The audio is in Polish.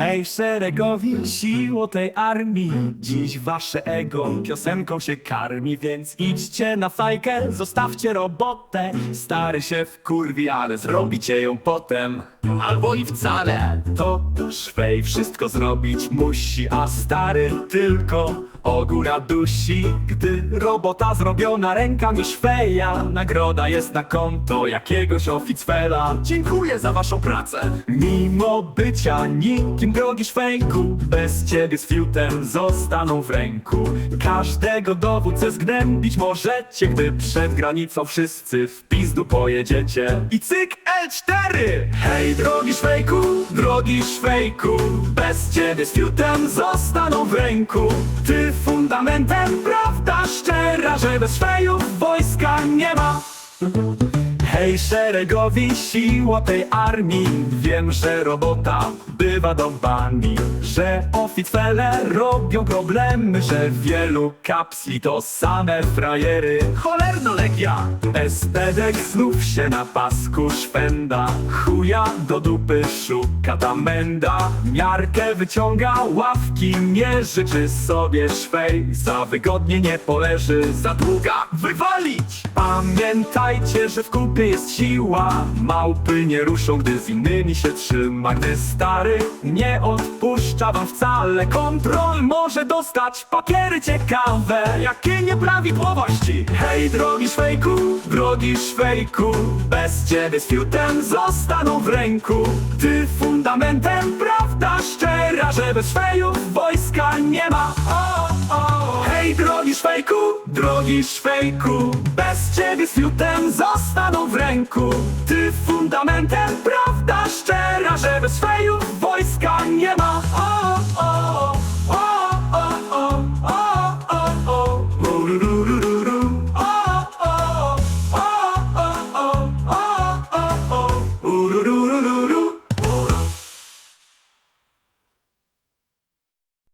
Hej szeregowi, siło tej armii. Dziś wasze ego piosenką się karmi Więc idźcie na fajkę, zostawcie robotę. Stary się wkurwi, ale zrobicie ją potem. Albo i wcale. To szwej wszystko zrobić musi A stary tylko ogóra dusi Gdy robota zrobiona rękami szweja. Nagroda jest na konto jakiegoś oficfela. Dziękuję za waszą pracę. Mimo bycia nikim drogi szwejku Bez ciebie z fiutem zostaną w ręku. Każdego dowódcę zgnębić możecie Gdy przed granicą wszyscy w pizdu pojedziecie. I cyk L4 Hej drogi szwejku, drogi szwejku Bez ciebie z fiutem zostaną w ręku. Ty fundamentem, prawda szczera Że bez szwejów wojska nie ma Hej szeregowi, siła tej armii. Wiem, że robota bywa dąbami Że oficele robią problemy Że wielu kapsli to same frajery. Cholerno legia! Espedek znów się na pasku szpęda Chuja do dupy szuka ta menda. Miarkę wyciąga, ławki mierzy Czy sobie szwej. Za wygodnie nie poleży Za długa wywalić. Pamiętajcie, że w kupie jest siła. Małpy nie ruszą, gdy z innymi się trzyma. Gdy stary nie odpuszcza wam wcale Kontrol może dostać. Papiery ciekawe Jakie nieprawidłowości. Hej drogi szwejku, drogi szwejku Bez ciebie z fiutem zostaną w ręku. Ty fundamentem, prawda szczera Że bez szwejów wojska nie ma o, o. Hej drogi szwejku, drogi szwejku Bez ciebie z fiutem zostaną w ręku Ty fundamentem, prawda szczera Że bez szwejów wojska